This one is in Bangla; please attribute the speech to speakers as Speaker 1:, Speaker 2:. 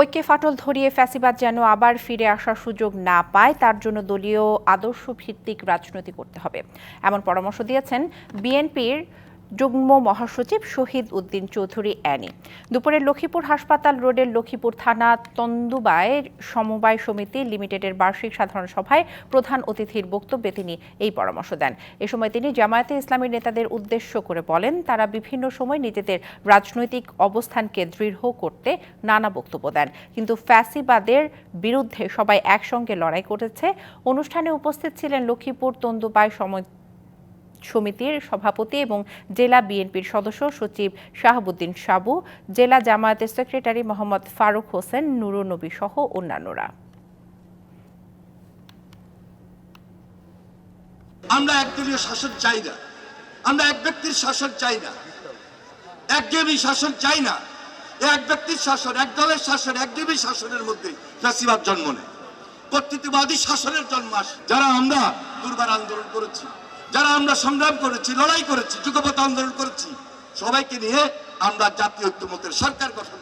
Speaker 1: ঐক্যে ফাটল ধরিয়ে ফ্যাসিবাদ যেন আবার ফিরে আসার সুযোগ না পায়, তার জন্য দলীয় আদর্শ ভিত্তিক রাজনীতি করতে হবে। এমন পরামর্শ দিয়েছেন বিএনপির যুগ্ম মহাসচিব শহীদ উদ্দিন চৌধুরী অ্যানি। দুপুরে লক্ষ্মীপুর হাসপাতাল রোডের লক্ষ্মীপুর থানা তন্দুবায় সমবায় সমিতি লিমিটেডের বার্ষিক সাধারণ সভায় প্রধান অতিথির বক্তব্যে তিনি এই পরামর্শ দেন। এ সময় তিনি জামায়াতে ইসলামীর নেতাদের উদ্দেশ্য করে বলেন, তারা বিভিন্ন সময় নিজেদের রাজনৈতিক অবস্থানকে দৃঢ় করতে নানা বক্তব্য দেন। কিন্তু ফ্যাসিবাদের বিরুদ্ধে সবাই একসঙ্গে লড়াই করেছে। অনুষ্ঠানে উপস্থিত ছিলেন লক্ষ্মীপুর তন্দুবায় সময় সমিতির সভাপতি এবং জেলা বিএনপির সদস্য সচিব শাহাবুদ্দিন সাবু, জেলা জামায়াতের সেক্রেটারি মোহাম্মদ ফারুক হোসেন নুরুন নবী সহ অন্যান্যরা।
Speaker 2: আমরা একদলীয় শাসন চাই না। আমরা এক ব্যক্তির শাসন চাই না। একঘেয়েমি শাসন চাই না। এক ব্যক্তির শাসন, এক দলের শাসন একঘেয়েমি শাসনের মধ্যে জন্ম নেয়। কর্তৃত্ববাদী শাসনের জন্ম আসে। যারা আমরা দুর্বার আন্দোলন করেছি যারা আমরা সংগ্রাম করেছি, লড়াই করেছি যুগপথ আন্দোলন করেছি, সবাইকে নিয়ে আমরা জাতীয় ঐক্যমতের সরকার গঠন